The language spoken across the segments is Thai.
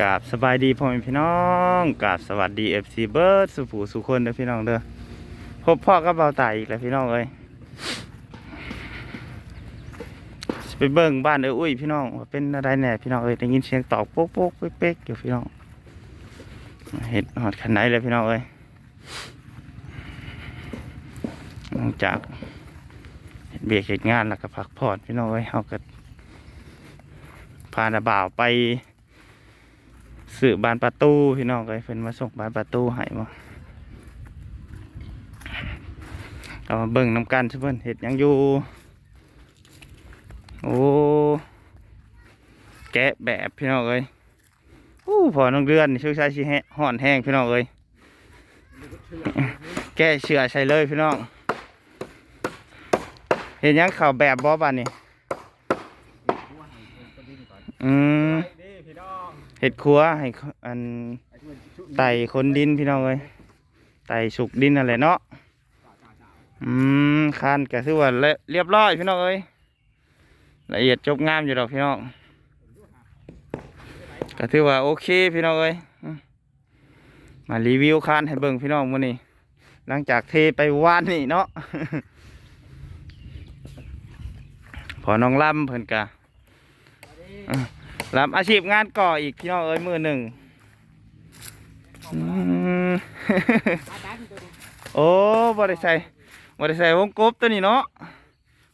กราบสบายดีพ่อแม่พี่น้องกราบสวัสดีเอฟซีเบิร์ดสุผูสุคนเด้อพี่น้องเด้อพบพ่อกับเบาตายอีกแล้วพี่น้องเอ้ยไปเบิ่งบ้านเอ้ออุ้ยพี่น้องว่าเป็นอะไรแน่พี่น้องเอ้ยได้ยินเสียงตอกโป๊กโป๊กเป๊กเป๊กอยู่พี่น้องเห็ดหอดขันไหนเลยพี่น้องเอ้ยหลังจากเฮ็ดเบียกเหตุงานแล้วก็พักผ่อนพี่น้องเอ้ยเฮาก็พานาบ่าวไป สื่อบานประตูพี่น้องเลยเพิ่นมาส่งบานประตูให้มาเอามาเบิ่งน้ำกันใช่เพิ่นเห็ดยังอยู่ โอ้แกะแบบพี่น้องเอ้ยอู้พอน้องเดือนช่วยใช้ชีแห้ห่อนแห้งพี่น้องเอ้ยแกะเชือใส่เลยพี่น้องเห็นยังเข่าวแบบบอบานนี่อืมนี่พี่น้อ เห็ดครัวให้อันไต่คนดินพี่น้องเลยไต่สุกดินอะไรเนาะอืมคานก็คือว่าเรียบร้อยพี่น้องเอ้ยละเอียดจบงามอยู่ดอกพี่น้องก็ถือว่าโอเคพี่น้องเอ้ยมมารีวิวคานให้เบิ่งพี่น้องมื้อนี้หลังจากเทไปวานนี่เนาะพอน้องล่ำเพิ่นกะ รับอาชีพงานก่ออีกพี่น้องเอ้ยมือหนึ่งอืมโอ้บริษัทบริษัทวงกบตัวนี้เนาะ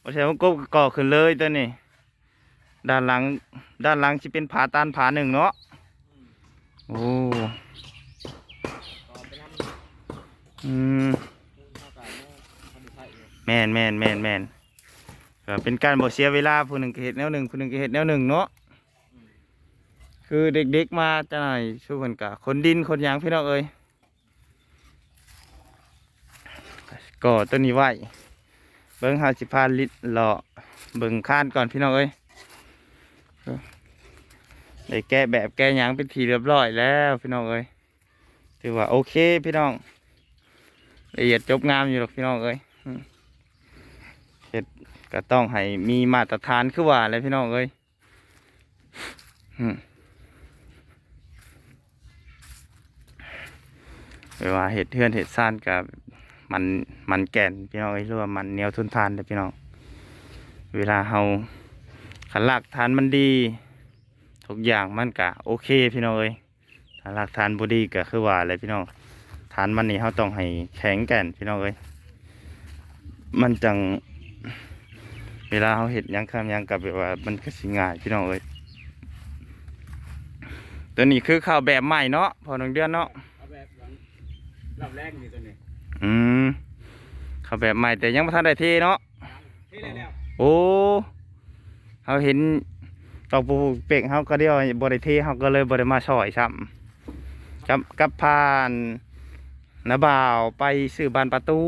บริษัทวงกบก็ก่อขึ้นเลยตัวนี้ ด้านหลัง ด้านหลังจะเป็นผาตานผาหนึ่งเนาะโอ้อืมแมนแมนแมนแมนเป็นการบ่เสียเวลาผู้หนึ่งก็เห็ดแนวหนึ่งผู้หนึ่งก็เห็ดแนวหนึ่งเนาะ คือเด็กๆมาจะหน่อยช่วยกันกะคนดินคนยางพี่น้องเอ้ยก่อต้นนี้ไว้เบิ้งหาสิพาลิดหล่อเบิ้งข้านก่อนพี่น้องเอ้ยได้แก้แบบแก้ยางเป็นทีเรียบร้อยแล้วพี่น้องเอ้ยถือว่าโอเคพี่น้องละเอียดจบงามอยู่หรอกพี่น้องเอ้ยเฮ็ดก็ต้องให้มีมาตรฐานคือว่าเลยพี่น้องเอ้ยอืม เวลาเห็ดเทือนเห็ดซ่านกับมันมันแก่นพี่น้องเอ้ยหรือว่ามันเนียวทนทานเด้อพี่น้องเวลาเฮาขันหลักฐานมันดี ทุกอย่างมันกะโอเคพี่น้องเอ้ยถ้าหลักฐานบ่ดีก็คือว่าอะไรพี่น้องฐานมันนี่เฮาต้องให้แข็งแก่นพี่น้องเอ้ยมันจังเวลาเฮาเห็ดยังคำยังกับแบบว่ามันก็สิง่ายพี่น้องเอ้ยตัวนี้คือข้าวแบบใหม่เนาะพอหนึ่งเดือนเนาะเอ รอบแรกนี่ตัวนี้อืมเขาแบบใหม่แต่ยังไม่ทันได้เทเนาะที่ได้แล้วโอ้เขาเห็นตอกปูเป็กเขาก็เดียวบริเทเขาก็เลยบริมาช่อยซ้ำกับกับพานนาบ่าวไปซื้อบานประตู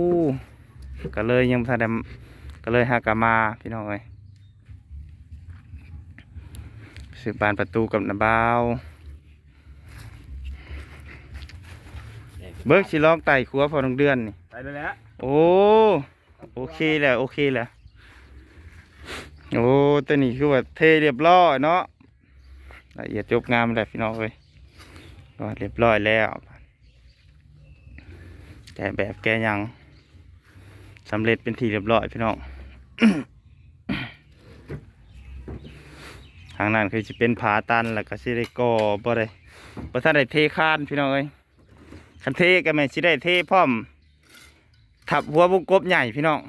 ก็เลยยังบ่ทันได้ก็เลยหากลับมาพี่น้องเอ้ยซื้อบานประตูกับนาบ่าว เบิกสิลองไต่ขัวพอหนึ่งเดือนนี่ไปแล้วแหละโอ้โอเคแหละโอเคแหละโอ้ตัวนี้คือว่าเทเรียบร้อยเนาะละเอียดจบงามเลยพี่น้องเลยก็เรียบร้อยแล้วแกะแบบแกะหยังสำเร็จเป็นทีเรียบร้อยพี่น้องทางนั้นคือจะเป็นผาตันแล้วก็สิได้ก่อบ่ได้บ่ทันได้เทคานพี่น้องเอ้ย คันเทก็แม่นสิได้เทพร้อมถับหัววงกบใหญ่พี่น้อง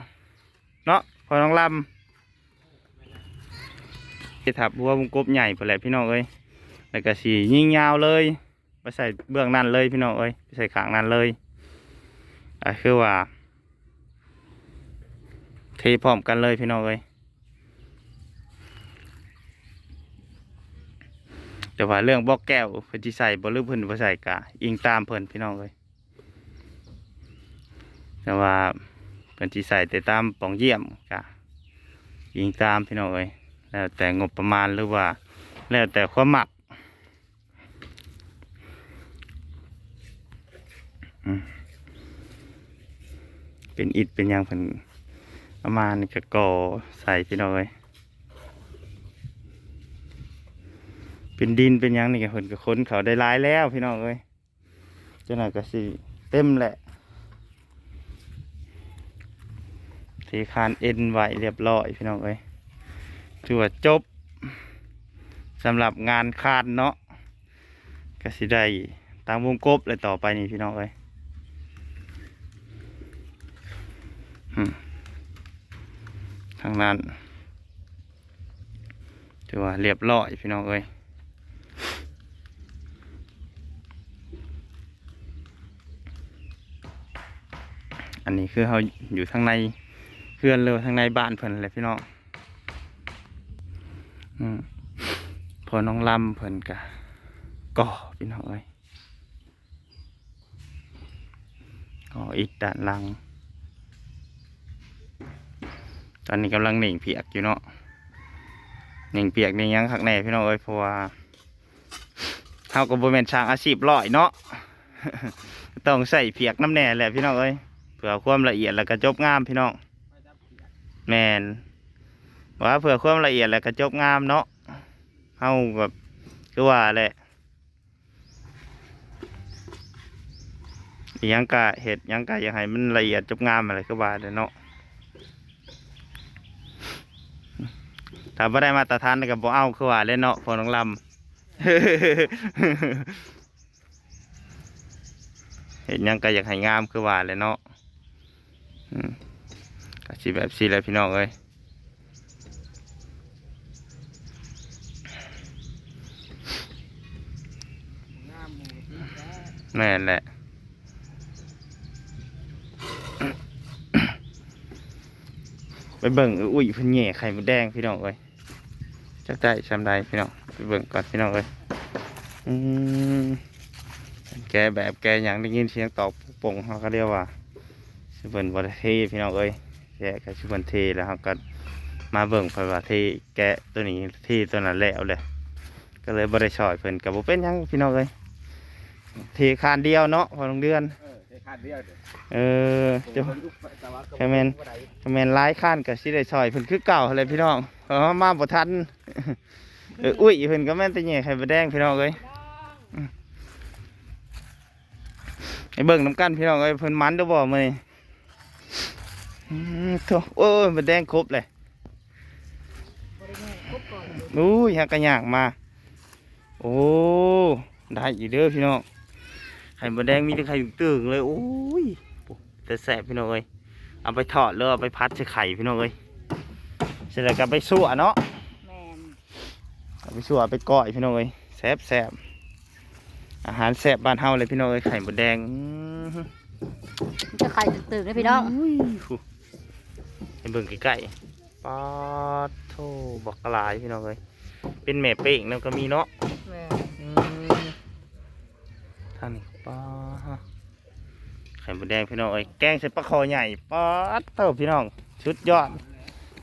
เนาะพอน้องลำจะถับหัววงกบใหญ่ไปแหละพี่น้องเอ้ยแล้วก็สียิงยาวเลยไปใส่เบื้องนั้นเลยพี่น้องเอ้ยไปใส่ขางนั้นเลยอะคือว่าเทพร้อมกันเลยพี่น้องเอ้ย แต่ว่าเรื่องบล็อกแก้วเพิ่นสิใส่บ่หรือเพิ่นบ่ใส่กะอิงตามเพิ่นพี่น้องเอ้ยแต่ว่าเป็นที่ใส่แต่ตามปองเยี่ยมกะยิงตามพี่น้องเอ้ยแล้วแต่งบประมาณหรือว่า แล้วแต่ความหมักเป็นอิฐเป็นยางเป็นประมาณนี้ก็ก่อใส่พี่น้องเอ้ย เป็นดินเป็นยังนี่ก็เพิ่นก็ค้นเขาได้หลายแล้วพี่น้องเอ้ยเจ้าหน่อยก็สิเต็มแหละเทคานเอ็นไหวเรียบร้อยพี่น้องเอ้ยถือว่าจบสำหรับงานคานเนาะก็สิได้ตามวงกบเลยต่อไปนี่พี่น้องเอ้ยทางนั้นถือว่าเรียบร้อยพี่น้องเอ้ย อันนี้คือเขาอยู่ทางในเพื่อนเลยทางในบ้านเพิ่นเลยพี่น้องอืมพอน้องลำเพิ่นกะก่อพี่น้องเอ้ยก่ออีกด้านหลัง ตอนนี้กำลังหนิ่งเปียกอยู่เนาะหนิ่งเปียกนี่ยังขักแน่พี่น้องเอ้ยเพราะว่าเขาก็บ่แม่นช่างอาชีพร้อยเนาะต้องใส่เปียกน้ำแน่แหละพี่น้องเอ้ย พื่อความละเอียดแล้วก็จบงามพี่น้องแมนว่าเพื่อความละเอียดแล้วก็จบงามเนาะเฮาแบบคือว่าแหละยังกะเห็ดหยังกะอยากให้มันละเอียดจบงามอะไรก็ว่าเลยเนาะถ้าบ่ได้มาตรฐานก็บ่เอาคือว่าเลยเนาะพอน้องลำเห็นหยังก็อยากให้งามคือว่าเลยเนาะ อืมก็สิแบบสิแล้วพี่น้องเอ้ยแม่แหละไปเบิ่งอุ้ยเพิ่นแหย่ไข่มดแดงพี่น้องเอ้ยจักได้ชำใดพี่น้องไปเบิ่งก่อนพี่น้องเอ้ยอืมแกแบบแกหยังได้ยินเสียงตอบปงเขาก็เรียกว่า สิเบิ่นบ่ได้เทพี่น้องเอ้ยแกก็สิเบิ่นเทแล้วเขาก็มาเบิ่งเพิ่นว่าเทแกะตัวนี้เทตัวนั้นแล้วเลยก็เลยบ่ได้ช่วยเพิ่นก็บ่เป็นหยังพี่น้องเอ้ยเทคานเดียวเนาะพอโรงเดือน เออใช้คาดเดียวเด้อเออเดี๋ยวผมยุคแต่ว่าก็แค่แม่นบ่ได้ถ้าแม่นร้ายข้านกับสิได้ช่อยเพิ่นคือเก่าเลยพี่น้องเพราะว่ามาบ่ทันเอออุ้ยเพิ่นก็แม่นแต่แย่ไข่บ่แดงพี่น้องเอ้ยอืมไอ้เบิ่งน้ำกันพี่น้องเอ้ยเพิ่นมันเด้อบ่มื้อนี้ อืมโถโอ้ยบ่แดงครบเลยอุ้ยหักกระยากมา โอ้ ได้อีกเด้อพี่น้อง ไข่บ่แดงมีแต่ไข่ตึงๆเลย โอ้ยแต่แสบพี่น้องเอ้ย เอาไปทอดแล้วเอาไปพัดใส่ไข่พี่น้องเอ้ย เสร็จแล้วก็ไปสั่วเนาะแมนเอาไปสั่วไปก้อยพี่น้องเอ้ยแซ่บแซ่บอาหารแซ่บบ้านเฮาเลยพี่น้องเอ้ย ไข่มดแดงอื้อหือจะไข่ตึกๆเลยพี่น้องอุ้ยฟู ให้เบิ่งใกล้ๆปาดโทบอกกระลายพี่น้องเอ้ยเป็นแม่เป้งแล้วก็มีเนาะแมนอืมทางนี้ปาดไข่มดแดงพี่น้องเอ้ยแกงใส่ปลาคอใหญ่ปาดเต้าพี่น้อง ชุดยอด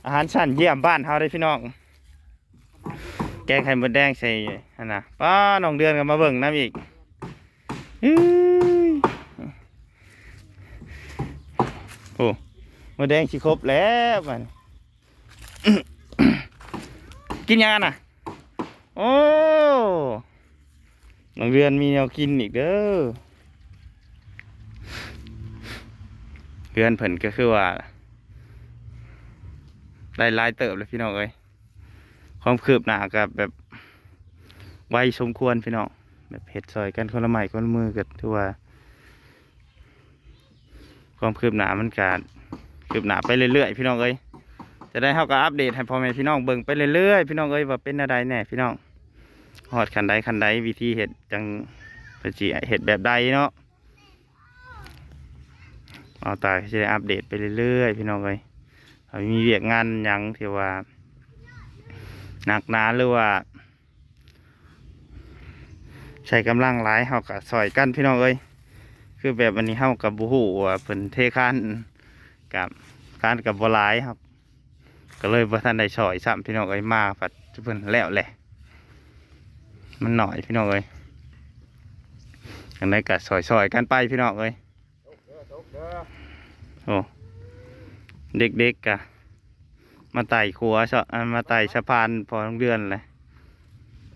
อาหารชั้นเยี่ยมบ้านเฮาได้พี่น้อง แกงไข่มดแดงใส่อันน่ะป้าน้องเดือนก็มาเบิ่งน้ำอีกอื้ยโอ้ มดแดงสิครบแล้วมันกินยังอะน่ะ โอ้น้องเดือนมีแนวกินอีกเด้อเดือนเพิ่นก็คือว่าได้ลายเติบเลยพี่น้องเอ้ยความคืบหน้ากับแบบไวสมควรพี่น้องแบบเห็ดซอยกันคนละไม้คนละมือกันถือว่า ความคืบหน้ามันการ คืบหน้าไปเรื่อยๆพี่น้องเอ้ยจะได้เท่ากับอัปเดตให้พ่อแม่พี่น้องเบิ่งไปเรื่อยๆพี่น้องเอ้ยว่าเป็นอะไรแน่พี่น้องหอดคันใดคันใดวิธีเห็ดจังปจีเห็ดแบบใดเนาะเอาตาจะได้อัปเดตไปเรื่อยๆพี่น้องเอ้ยมีเวียกงานยังที่ว่าหนักหนาหรือว่า ใช้กำลังหลายเฮากับซอยกันพี่น้องเอ้ยคือแบบวันนี้เฮากับบูฮูว่าเพิ่นเทคาน กับการกับบ่หลายครับ ก็เลยบ่ทันได้ซอยซ้ำพี่น้องเอ้ยมาผัดเพิ่นแล้วแหละ มันหน่อยพี่น้องเอ้ยกันได้ก็ซอยๆกันไปพี่น้องเอ้ยเด้อตกเด้อโอ้เด็กๆกะมาไต่ขัวชะอ่ามาไต่สะพานพอทั้งเดือนเลย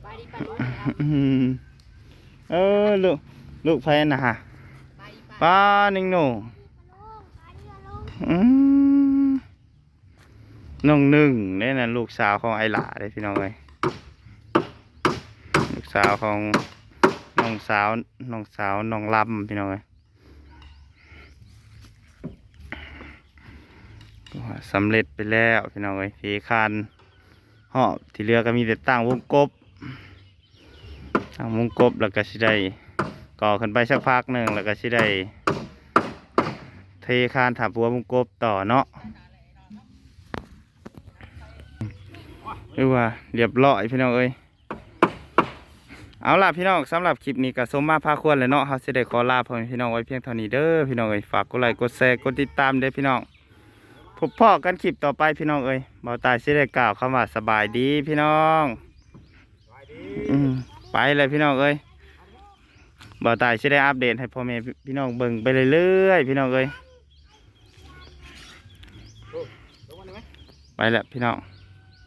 ไปดีป่ะลูกครับอืมเออลูกลูกไผนะฮะไปดีป่ะป้านิ่งหนูอืม น้องหนึ่งนี่นะลูกสาวของไอหล่าเลยพี่น้องเลยลูกสาวของน้องสาวน้องสาวน้องลำพี่น้องเลยสำเร็จไปแล้วพี่น้องเลยเทคานหอบที่เหลือก็มีแต่ตั้งวงกบตั้งวงกบแล้วก็สิได้ก่อขึ้นไปสักพักหนึ่งแล้วก็สิได้ เทคานถับหัวมุงกบต่อเนาะหรือว่าเรียบร้อยพี่น้องเอ้ยเอาล่ะพี่น้องสำหรับคลิปนี้ก็สมมาพาควรเลยเนาะเฮาสิได้ขอลาพ่อแม่พี่น้องไว้เพียงเท่านี้เด้อพี่น้องเอ้ยฝากกดไลค์กดแชร์กดติดตามเด้อพี่น้องพบพ่อกันคลิปต่อไปพี่น้องเอ้ยเบาตายสิได้กล่าวคำว่าสบายดีพี่น้องสวัสดีอืมไปเลยพี่น้องเอ้ยบ่าวตายสิได้อัปเดตให้พ่อแม่พี่น้องเบิ่งไปเรื่อยๆพี่น้องเอ้ย ลงมาได้ไหม ไปแล้วพี่น้อง